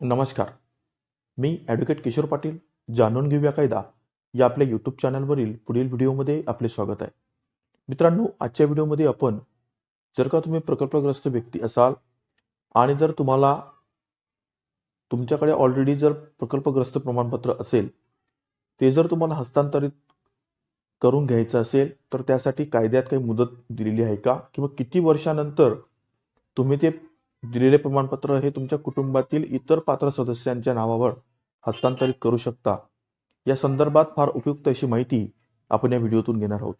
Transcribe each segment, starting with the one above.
नमस्कार. मी ॲडव्होकेट किशोर पाटील जाणून घेऊया कायदा. या आपल्या यूट्यूब चॅनलवरील पुढील व्हिडिओमध्ये आपले स्वागत आहे. मित्रांनो आजच्या व्हिडिओमध्ये आपण जर का तुम्ही प्रकल्पग्रस्त व्यक्ती असाल आणि जर तुम्हाला तुमच्याकडे ऑलरेडी जर प्रकल्पग्रस्त प्रमाणपत्र असेल ते जर तुम्हाला हस्तांतरित करून घ्यायचं असेल तर त्यासाठी कायद्यात काही मुदत दिलेली आहे का? किंवा किती वर्षानंतर तुम्ही ते दिलेले प्रमाणपत्र हे तुमच्या कुटुंबातील इतर पात्र सदस्यांच्या नावावर हस्तांतरित करू शकता. या संदर्भात फार उपयुक्त अशी माहिती आपण या व्हिडिओतून घेणार आहोत.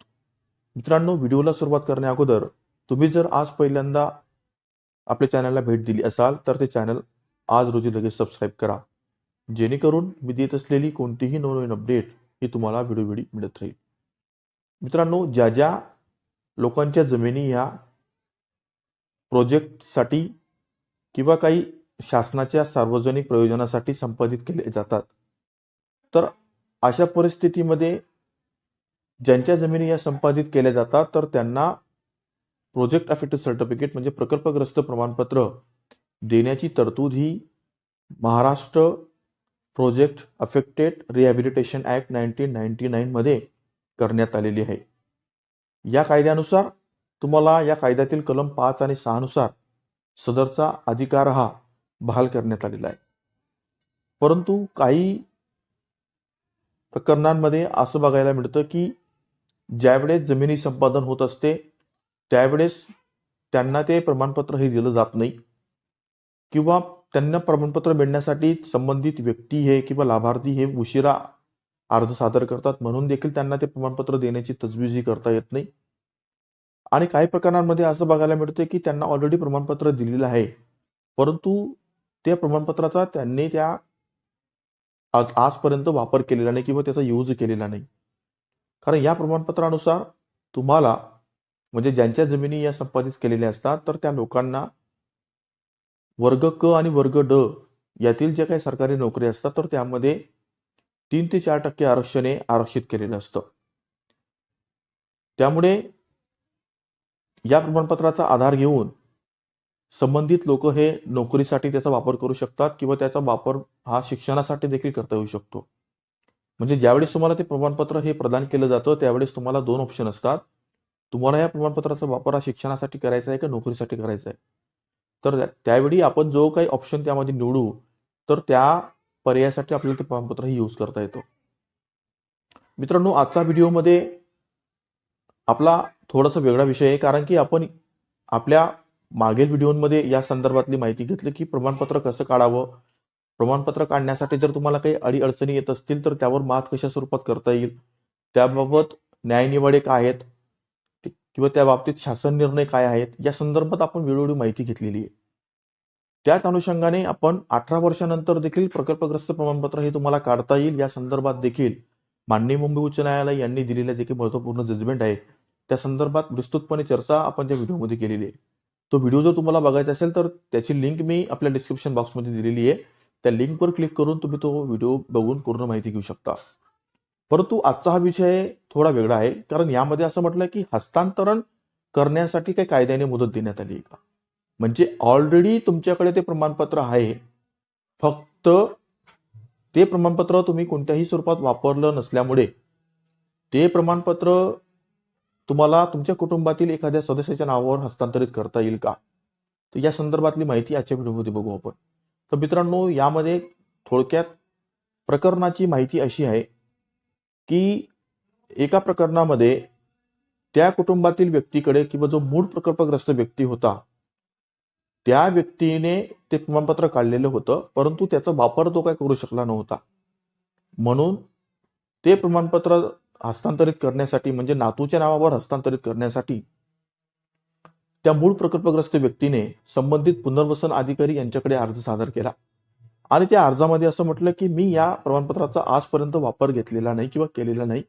मित्रांनो व्हिडिओला सुरुवात करण्या अगोदर तुम्ही जर आज पहिल्यांदा आपल्या चॅनलला भेट दिली असाल तर ते चॅनल आज रोजी लगेच सबस्क्राईब करा. जेणेकरून मी देत असलेली कोणतीही नवनवीन अपडेट ही तुम्हाला व्हिडिओ मिळत राहील. मित्रांनो ज्या ज्या लोकांच्या जमिनी या प्रोजेक्टसाठी किंवा काही शासनाच्या सार्वजनिक प्रयोजनासाठी संपादित केले जातात. तर अशा परिस्थितीमध्ये ज्यांच्या जमिनी या संपादित केल्या जातात तर त्यांना प्रोजेक्ट अफेक्टेड सर्टिफिकेट म्हणजे प्रकल्पग्रस्त प्रमाणपत्र देण्याची तरतूद ही Maharashtra project affected rehabilitation act nineteen ninety नाईनमध्ये करण्यात आलेली आहे. या कायद्यानुसार तुम्हाला या कायद्यातील कलम पाच आणि सहानुसार सदरचा अधिकार हा बहाल करण्यात आलेला आहे. परंतु काही प्रकरणांमध्ये असं बघायला मिळतं की ज्यावेळेस जमिनी संपादन होत असते त्यावेळेस त्यांना ते प्रमाणपत्र हे दिलं जात नाही किंवा त्यांना प्रमाणपत्र मिळण्यासाठी संबंधित व्यक्ती हे किंवा लाभार्थी हे उशिरा अर्ज सादर करतात म्हणून देखील त्यांना ते प्रमाणपत्र देण्याची तजवीजही करता येत नाही. आणि काही प्रकरणांमध्ये असं बघायला मिळतं की त्यांना ऑलरेडी प्रमाणपत्र दिलेलं आहे. परंतु त्या प्रमाणपत्राचा त्यांनी त्या आज आजपर्यंत वापर केलेला नाही किंवा त्याचा यूज केलेला नाही. कारण या प्रमाणपत्रानुसार तुम्हाला म्हणजे ज्यांच्या जमिनी या संपादित केलेल्या असतात तर त्या लोकांना वर्ग क आणि वर्ग ड यातील जे काही सरकारी नोकरी असतात तर त्यामध्ये तीन ते चार टक्के आरक्षणे आरक्षित केलेलं असतं. त्यामुळे या प्रमाणपत्राचा आधार घेऊन संबंधित लोक हे नोकरीसाठी त्याचा वापर करू शकतात किंवा त्याचा वापर हा शिक्षणासाठी देखील करता येऊ शकतो. म्हणजे ज्यावेळेस तुम्हाला ते प्रमाणपत्र हे प्रदान केलं जातं त्यावेळेस तुम्हाला दोन ऑप्शन असतात. तुम्हाला या प्रमाणपत्राचा वापर हा शिक्षणासाठी करायचा आहे का नोकरीसाठी करायचा आहे? तर त्यावेळी आपण जो काही ऑप्शन त्यामध्ये निवडू तर त्या पर्यायासाठी आपल्याला ते प्रमाणपत्र यूज करता येतो. मित्रांनो आजचा व्हिडिओमध्ये आपला थोडासा वेगळा विषय आहे कारण की आपण आपल्या मागील व्हिडिओमध्ये या संदर्भातली माहिती घेतली की प्रमाणपत्र कसं काढावं? प्रमाणपत्र काढण्यासाठी जर तुम्हाला काही अडी अडचणी येत असतील तर त्यावर मात कशा स्वरूपात करता येईल? त्याबाबत न्यायनिवाडे काय आहेत? किंवा त्या बाबतीत शासन निर्णय काय आहेत? या संदर्भात आपण वेळोवेळी माहिती घेतलेली आहे. त्याच अनुषंगाने आपण अठरा वर्षानंतर देखील प्रकल्पग्रस्त प्रमाणपत्र हे तुम्हाला काढता येईल. या संदर्भात देखील माननीय मुंबई उच्च न्यायालय यांनी दिलेले जे काही महत्त्वपूर्ण जजमेंट आहे त्या संदर्भात विस्तृतपणे चर्चा आपण त्या व्हिडिओमध्ये केलेली आहे. तो व्हिडिओ जर तुम्हाला बघायचा असेल तर त्याची लिंक मी आपल्या डिस्क्रिप्शन बॉक्समध्ये दिलेली आहे. त्या लिंकवर क्लिक करून तुम्ही तो व्हिडिओ बघून पूर्ण माहिती घेऊ शकता. परंतु आजचा हा विषय थोडा वेगळा आहे. कारण यामध्ये असं म्हटलं की हस्तांतरण करण्यासाठी काही कायद्याने मुदत देण्यात आली आहे का? म्हणजे ऑलरेडी तुमच्याकडे ते प्रमाणपत्र आहे. फक्त ते प्रमाणपत्र तुम्ही कोणत्याही स्वरूपात वापरलं नसल्यामुळे ते प्रमाणपत्र तुम्हाला तुमच्या कुटुंबातील एखाद्या सदस्याच्या नावावर हस्तांतरित करता येईल का? तर या संदर्भातली माहिती आजच्या व्हिडिओमध्ये बघू आपण. तर मित्रांनो यामध्ये थोडक्यात प्रकरणाची माहिती अशी आहे की एका प्रकरणामध्ये त्या कुटुंबातील व्यक्तीकडे किंवा जो मूळ प्रकल्पग्रस्त व्यक्ती होता त्या व्यक्तीने ते प्रमाणपत्र काढलेलं होतं परंतु त्याचा वापर तो काय करू शकला नव्हता. म्हणून ते प्रमाणपत्र हस्तांतरित करण्यासाठी म्हणजे नातूच्या नावावर हस्तांतरित करण्यासाठी त्या मूळ प्रकल्पग्रस्त व्यक्तीने संबंधित पुनर्वसन अधिकारी यांच्याकडे अर्ज सादर केला. आणि त्या अर्जामध्ये असं म्हटलं की मी या प्रमाणपत्राचा आजपर्यंत वापर घेतलेला नाही किंवा केलेला नाही.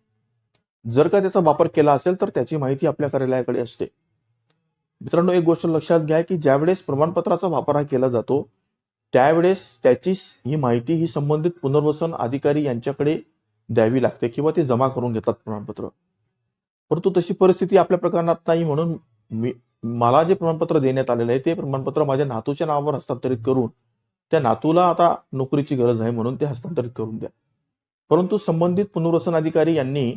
जर का त्याचा वापर केला असेल तर त्याची माहिती आपल्या कार्यालयाकडे असते. मित्रांनो एक गोष्ट लक्षात घ्या की ज्यावेळेस प्रमाणपत्राचा वापर हा केला जातो त्यावेळेस त्याची ही माहिती ही संबंधित पुनर्वसन अधिकारी यांच्याकडे द्यावी लागते किंवा ते जमा करून घेतात प्रमाणपत्र. परंतु तशी परिस्थिती आपल्या प्रकरणात नाही म्हणून मी मला जे प्रमाणपत्र देण्यात आलेलं आहे ते प्रमाणपत्र माझ्या नातूच्या नावावर हस्तांतरित करून त्या नातूला आता नोकरीची गरज आहे म्हणून ते हस्तांतरित करून द्या. परंतु संबंधित पुनर्वसन अधिकारी यांनी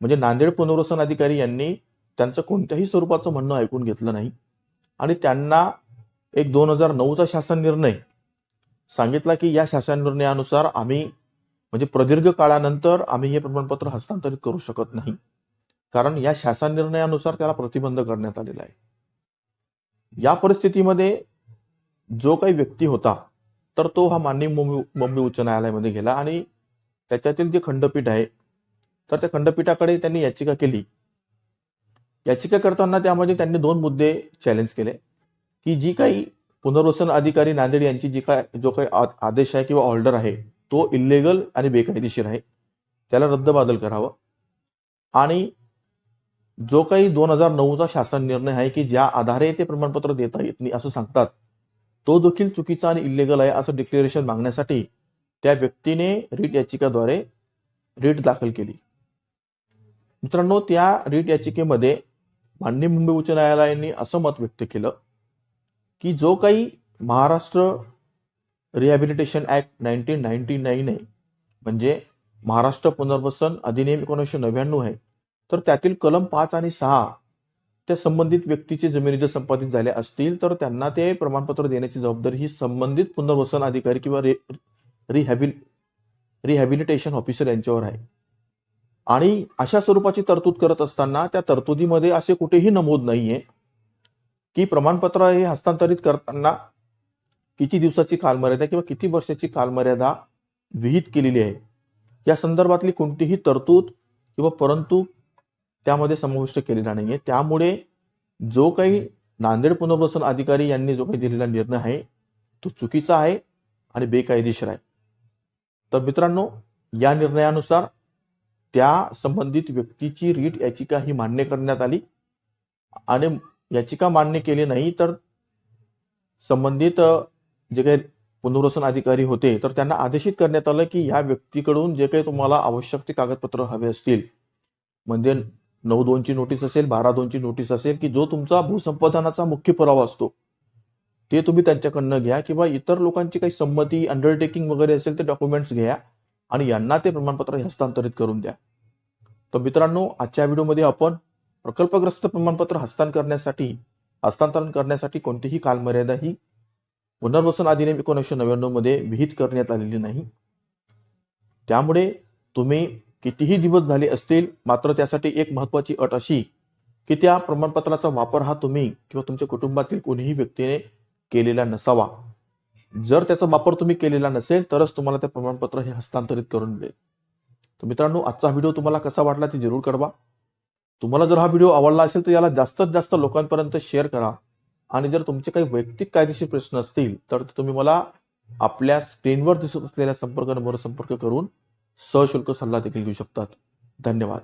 म्हणजे नांदेड पुनर्वसन अधिकारी यांनी त्यांचं कोणत्याही स्वरूपाचं म्हणणं ऐकून घेतलं नाही. आणि त्यांना एक दोन हजार नऊचा शासन निर्णय सांगितला की या शासन निर्णयानुसार आम्ही म्हणजे प्रदीर्घ काळानंतर आम्ही हे प्रमाणपत्र हस्तांतरित करू शकत नाही. कारण या शासन निर्णयानुसार त्याला प्रतिबंध करण्यात आलेला आहे. या परिस्थितीमध्ये जो काही व्यक्ती होता तर तो हा माननीय मुंबई मुंबई उच्च न्यायालयामध्ये गेला आणि त्याच्यातील जे खंडपीठ आहे तर त्या खंडपीठाकडे त्यांनी याचिका केली. याचिका करताना त्यामध्ये त्यांनी दोन मुद्दे चॅलेंज केले की जी काही पुनर्वसन अधिकारी नांदेड यांची जी काय जो काही आ- आदेश आहे किंवा ऑर्डर आहे तो इल्लेगल आणि बेकायदेशीर आहे. त्याला रद्दबादल करावं. आणि जो काही दोन हजार नऊचा शासन निर्णय आहे की ज्या आधारे ते प्रमाणपत्र देता येत नाही असं सांगतात तो देखील चुकीचा आणि इल्लेगल आहे असं डिक्लेरेशन मागण्यासाठी त्या व्यक्तीने रीट याचिकाद्वारे रीट दाखल केली. मित्रांनो त्या रीट याचिकेमध्ये माननीय मुंबई उच्च न्यायालयाने असं मत व्यक्त केलं की जो काही Maharashtra rehabilitation act nineteen ninety nine आहे. म्हणजे महाराष्ट्र पुनर्वसन अधिनियम एकोणीसशे नव्याण्णव आहे. तर त्यातील कलम पाच आणि सहा त्या संबंधित व्यक्तीचे जमिनी जर संपादित झाले असतील तर त्यांना ते प्रमाणपत्र देण्याची जबाबदारी ही संबंधित पुनर्वसन अधिकारी किंवा रि रिहॅबिल रिहॅबिलिटेशन ऑफिसर यांच्यावर आहे. आणि अशा स्वरूपाची तरतूद करत असताना त्या तरतुदीमध्ये असे कुठेही नमूद नाहीये की प्रमाणपत्र हे हस्तांतरित करताना किती दिवसाची कालमर्यादा किंवा किती वर्षाची कालमर्यादा विहित केलेली आहे? या संदर्भातली कोणतीही तरतूद किंवा परंतु त्यामध्ये समाविष्ट केलेला नाहीये. त्यामुळे जो काही नांदेड पुनर्वसन अधिकारी यांनी जो काही दिलेला निर्णय आहे तो चुकीचा आहे आणि बेकायदेशीर आहे. तर मित्रांनो या निर्णयानुसार त्या संबंधित व्यक्तीची रीट याचिका ही मान्य करण्यात आली. आणि याचिका मान्य केली नाही तर संबंधित जे काही पुनर्वसन अधिकारी होते तर त्यांना आदेशित करण्यात आलं की या व्यक्तीकडून जे काही तुम्हाला आवश्यक ते कागदपत्र हवे असतील. म्हणजे नऊ दोनची नोटीस असेल बारा दोनची नोटीस असेल की जो तुमचा भूसंपादनाचा मुख्य पुरावा असतो ते तुम्ही त्यांच्याकडनं घ्या किंवा इतर लोकांची काही संमती अंडरटेकिंग वगैरे असेल ते डॉक्युमेंट्स घ्या आणि यांना ते प्रमाणपत्र हस्तांतरित करून द्या. तर मित्रांनो आजच्या व्हिडिओमध्ये आपण प्रकल्पग्रस्त प्रमाणपत्र हस्तांतरण करण्यासाठी हस्तांतरण करण्यासाठी कोणतीही कालमर्यादा ही पुनर्वसन अधिनियम एकोणीसशे नव्याण्णवमध्ये विहित करण्यात आलेली नाही. त्यामुळे तुम्ही कितीही दिवस झाले असतील मात्र त्यासाठी एक महत्वाची अट अशी की त्या प्रमाणपत्राचा वापर हा तुम्ही किंवा तुमच्या कुटुंबातील कोणीही व्यक्तीने केलेला नसावा. जर त्याचा वापर तुम्ही केलेला नसेल तरच तुम्हाला ते प्रमाणपत्र हे हस्तांतरित करून मिळेल. तर मित्रांनो आजचा व्हिडिओ तुम्हाला कसा वाटला ते जरूर कळवा. तुम्हाला जर हा व्हिडिओ आवडला असेल तर याला जास्तीत जास्त लोकांपर्यंत शेअर करा. आणि जर तुमचे काही वैयक्तिक कायदेशीर प्रश्न असतील तर ते तुम्ही मला आपल्या स्क्रीनवर दिसत असलेल्या संपर्क नंबरवर संपर्क करून सशुल्क सल्ला देखील घेऊ शकतात. धन्यवाद.